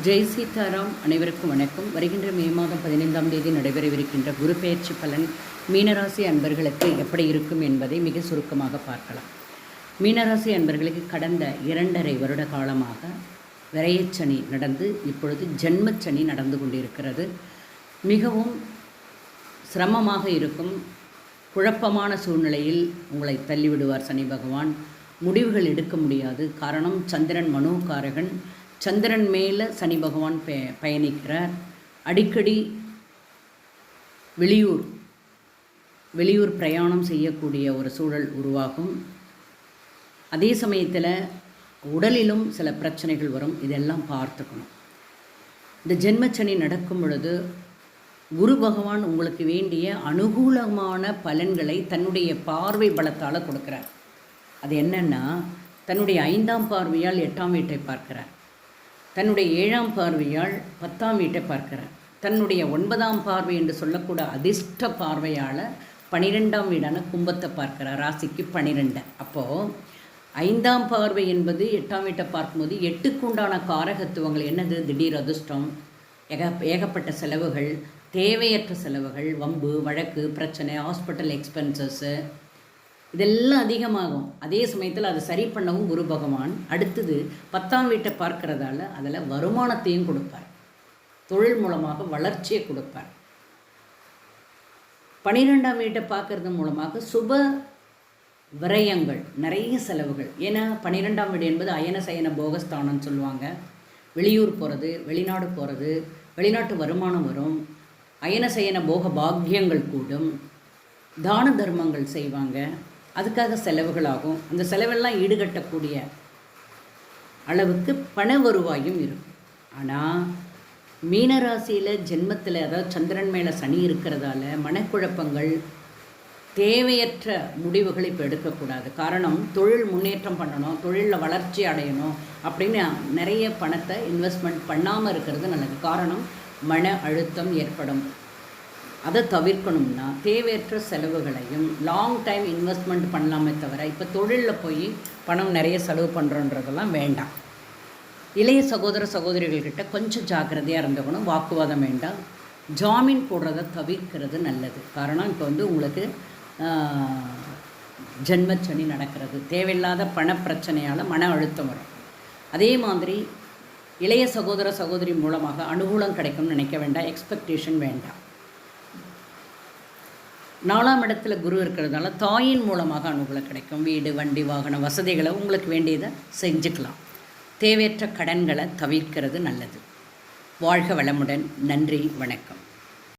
ஜெய் சீதாராம் அனைவருக்கும் வணக்கம். வருகின்ற மே மாதம் பதினைந்தாம் தேதி நடைபெறவிருக்கின்ற குரு பெயர்ச்சி பலன் மீனராசி அன்பர்களுக்கு எப்படி இருக்கும் என்பதை மிக சுருக்கமாக பார்க்கலாம். மீனராசி அன்பர்களுக்கு கடந்த இரண்டரை வருட காலமாக விரையச்சனி நடந்து இப்பொழுது ஜென்மச்சனி நடந்து கொண்டிருக்கிறது. மிகவும் சிரமமாக இருக்கும் குழப்பமான சூழ்நிலையில் உங்களை தள்ளிவிடுவார் சனி பகவான். முடிவுகள் எடுக்க முடியாது. காரணம் சந்திரன் மனோகாரகன். சந்திரன் மேலே சனி பகவான் பய பயணிக்கிறார். அடிக்கடி வெளியூர் வெளியூர் பிரயாணம் செய்யக்கூடிய ஒரு சூழல் உருவாகும். அதே சமயத்தில் உடலிலும் சில பிரச்சனைகள் வரும். இதெல்லாம் பார்த்துக்கணும். இந்த ஜென்மச்சனி நடக்கும் பொழுது குரு பகவான் உங்களுக்கு வேண்டிய அனுகூலமான பலன்களை தன்னுடைய பார்வை பலத்தால் கொடுக்குறார். அது என்னென்னா தன்னுடைய ஐந்தாம் பார்வையால் எட்டாம் வீட்டை பார்க்கிறார். தன்னுடைய ஏழாம் பார்வையால் பத்தாம் வீட்டை பார்க்கிறார். தன்னுடைய ஒன்பதாம் பார்வை என்று சொல்லக்கூட அதிர்ஷ்ட பார்வையால் பனிரெண்டாம் வீடான கும்பத்தை பார்க்கிறார். ராசிக்கு பனிரெண்டு. அப்போது ஐந்தாம் பார்வை என்பது எட்டாம் வீட்டை பார்க்கும்போது எட்டுக்குண்டான காரகத்துவங்கள் என்னது? திடீர் அதிர்ஷ்டம் ஏக ஏகப்பட்ட செலவுகள் தேவையற்ற செலவுகள் வம்பு வழக்கு பிரச்சனை ஹாஸ்பிட்டல் எக்ஸ்பென்சஸ்ஸு இதெல்லாம் அதிகமாகும். அதே சமயத்தில் அதை சரி பண்ணவும் குரு பகவான். அடுத்தது பத்தாம் வீட்டை பார்க்கறதால அதில் வருமானத்தையும் கொடுப்பார். தொழில் மூலமாக வளர்ச்சியை கொடுப்பார். பன்னிரெண்டாம் வீட்டை பார்க்கறது மூலமாக சுப விரயங்கள் நிறைய செலவுகள். ஏன்னா பன்னிரெண்டாம் வீடு என்பது அயன சயன போகஸ்தானம்னு சொல்லுவாங்க. வெளியூர் போகிறது வெளிநாடு போகிறது வெளிநாட்டு வருமானம் வரும். அயன சயன போக பாக்கியங்கள் கூடும். தான தர்மங்கள் செய்வாங்க. அதுக்காக செலவுகளாகும். அந்த செலவெல்லாம் ஈடுகட்டக்கூடிய அளவுக்கு பண வருவாயும் இருக்கும். ஆனால் மீனராசியில் ஜென்மத்தில் அதாவது சந்திரன் மேலே சனி இருக்கிறதால மனக்குழப்பங்கள் தேவையற்ற முடிவுகள் இப்போ எடுக்கக்கூடாது. காரணம் தொழில் முன்னேற்றம் பண்ணணும் தொழிலில் வளர்ச்சி அடையணும் அப்படின்னு நிறைய பணத்தை இன்வெஸ்ட்மெண்ட் பண்ணாமல் இருக்கிறது நல்லது. காரணம் மன அழுத்தம் ஏற்படும். அதை தவிர்க்கணும்னா தேவையற்ற செலவுகளையும் லாங் டைம் இன்வெஸ்ட்மெண்ட் பண்ணலாமே தவிர இப்போ தொழிலில் போய் பணம் நிறைய செலவு பண்ணுறோன்றதெல்லாம் வேண்டாம். இளைய சகோதர சகோதரிகள்கிட்ட கொஞ்சம் ஜாக்கிரதையாக இருந்துக்கணும் வாக்குவாதம் வேண்டாம். ஜாமீன் போடுறத தவிர்க்கிறது நல்லது. காரணம் இப்போ வந்து உங்களுக்கு ஜென்மச்சனி நடக்கிறது. தேவையில்லாத பணப்பிரச்சனையால் மன அழுத்தம் வரும். அதே மாதிரி இளைய சகோதர சகோதரி மூலமாக அனுகூலம் கிடைக்கும்னு நினைக்க வேண்டாம். எக்ஸ்பெக்டேஷன் வேண்டாம். நாலாம் இடத்துல குரு இருக்கிறதுனால தாயின் மூலமாக அனுகூலம் கிடைக்கும். வீடு வண்டி வாகன வசதிகளை உங்களுக்கு வேண்டியதை செஞ்சுக்கலாம். தேவையற்ற கடன்களை தவிர்க்கிறது நல்லது. வாழ்க வளமுடன். நன்றி வணக்கம்.